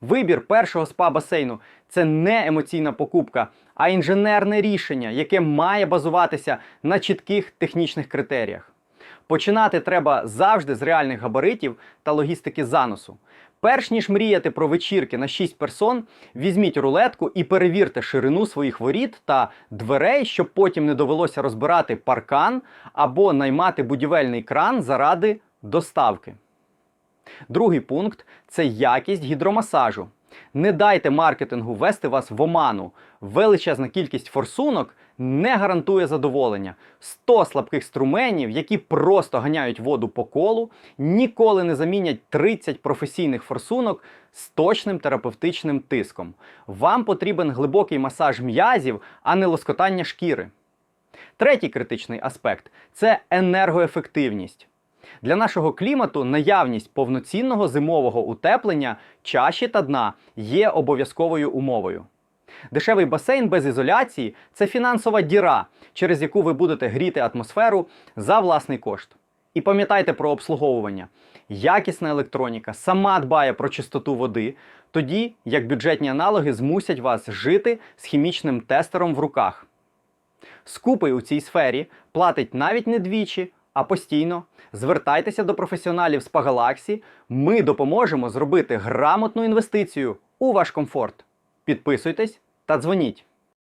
Вибір першого спа-басейну це не емоційна покупка, а інженерне рішення, яке має базуватися на чітких технічних критеріях. Починати треба завжди з реальних габаритів та логістики заносу. Перш ніж мріяти про вечірки на 6 персон, візьміть рулетку і перевірте ширину своїх воріт та дверей, щоб потім не довелося розбирати паркан або наймати будівельний кран заради доставки. Другий пункт це якість гідромасажу. Не дайте маркетингу вести вас в оману. Величезна кількість форсунок не гарантує задоволення. 100 слабких струменів, які просто ганяють воду по колу, ніколи не замінять 30 професійних форсунок з точним терапевтичним тиском. Вам потрібен глибокий масаж м'язів, а не лоскотання шкіри. Третій критичний аспект це енергоефективність. Для нашого клімату наявність повноцінного зимового утеплення чаші та дна є обов'язковою умовою. Дешевий басейн без ізоляції це фінансова діра, через яку ви будете гріти атмосферу за власний кошт. І пам'ятайте про обслуговування. Якісна електроніка сама дбає про чистоту води, тоді як бюджетні аналоги змусять вас жити з хімічним тестером в руках. Скупий у цій сфері платить навіть не двічі, а постійно. Звертайтеся до професіоналів з Пагалаксі. Ми допоможемо зробити грамотну інвестицію у ваш комфорт. Підписуйтесь та дзвоніть.